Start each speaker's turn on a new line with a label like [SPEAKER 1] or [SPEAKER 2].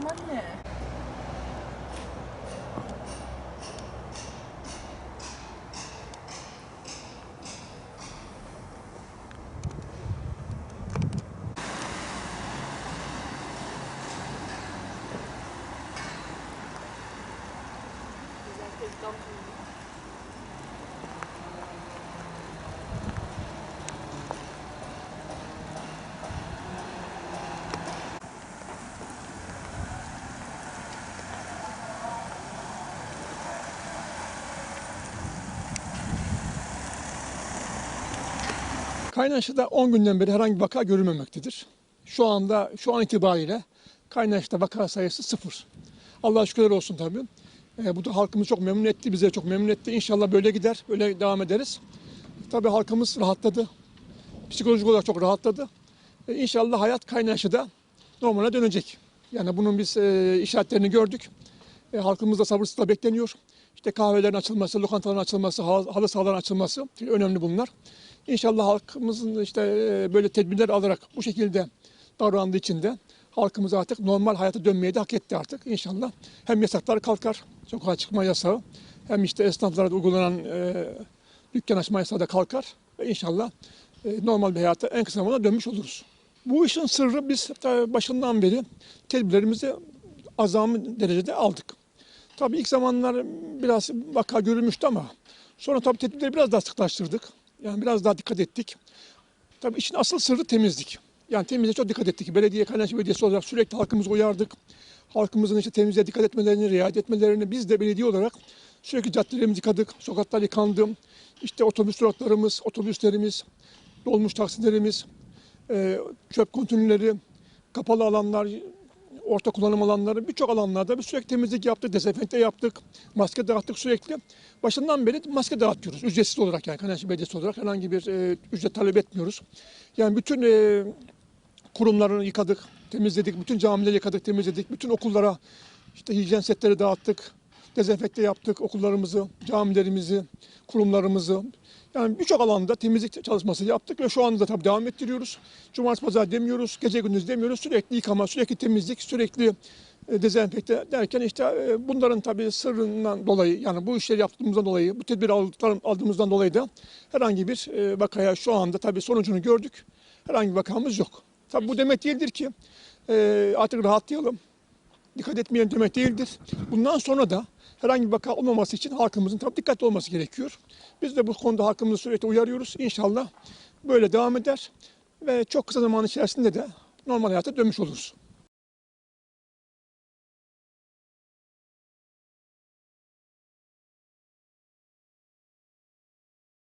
[SPEAKER 1] 止まんねえ頑張る。
[SPEAKER 2] Kaynaşı'da 10 günden beri herhangi bir vaka görülmemektedir. Şu anda, şu an itibariyle Kaynaşı'da vaka sayısı sıfır. Allah'a şükürler olsun tabii. Ee, bu da halkımız çok memnun etti, bize çok memnun etti. İnşallah böyle gider, böyle devam ederiz. Tabii halkımız rahatladı. Psikolojik olarak çok rahatladı. Ee, inşallah hayat Kaynaşı'da normale dönecek. Yani bunun biz e, işaretlerini gördük. E, halkımız da sabırsızlıkla bekleniyor. İşte kahvelerin açılması, lokantaların açılması, hal- halı sahaların açılması önemli bunlar. İnşallah halkımızın işte e, böyle tedbirler alarak bu şekilde davrandığı için de halkımız artık normal hayata dönmeyi de hak etti artık inşallah. Hem yasaklar kalkar, sokağa çıkma yasağı, hem işte esnaflara da uygulanan e, dükkan açma yasağı da kalkar. Ve inşallah e, normal bir hayata en kısa zamanda dönmüş oluruz. Bu işin sırrı biz ta başından beri tedbirlerimizi azami derecede aldık. Tabii ilk zamanlar biraz vaka görülmüştü ama sonra tabii tedbirleri biraz daha sıklaştırdık. Yani biraz daha dikkat ettik. Tabii işin asıl sırrı temizlik. Yani temizliğe çok dikkat ettik. Belediye, Kaynaşlı Belediyesi olarak sürekli halkımızı uyardık. Halkımızın işte temizliğe dikkat etmelerini, riayet etmelerini biz de belediye olarak sürekli caddelerimizi yıkadık. Sokaklar yıkandı. İşte otobüs duraklarımız, otobüslerimiz, dolmuş taksilerimiz, e, çöp konteynerleri, kapalı alanlar, orta kullanım alanları birçok alanlarda biz sürekli temizlik yaptık, dezenfekte yaptık, maske dağıttık sürekli. Başından beri maske dağıtıyoruz ücretsiz olarak yani Kaynaşlı Belediyesi olarak herhangi bir e, ücret talep etmiyoruz. Yani bütün e, kurumlarını yıkadık, temizledik, bütün camileri yıkadık, temizledik, bütün okullara işte hijyen setleri dağıttık, dezenfekte yaptık okullarımızı, camilerimizi, kurumlarımızı. Yani birçok alanda temizlik çalışması yaptık ve şu anda da tabii devam ettiriyoruz. Cumartesi pazar demiyoruz, gece gündüz demiyoruz. Sürekli yıkama, sürekli temizlik, sürekli e, dezenfekte derken işte e, bunların tabii sırrından dolayı yani bu işleri yaptığımızdan dolayı, bu tedbir aldığımızdan dolayı da herhangi bir e, vakaya şu anda tabii sonucunu gördük. Herhangi bir vakamız yok. Tabii bu demek değildir ki artık rahatlayalım dikkat etmeyelim demek değildir. Bundan sonra da herhangi bir vaka olmaması için halkımızın tabii dikkatli olması gerekiyor. Biz de bu konuda halkımızı sürekli uyarıyoruz. İnşallah böyle devam eder ve çok kısa zaman içerisinde de normal hayata dönmüş oluruz.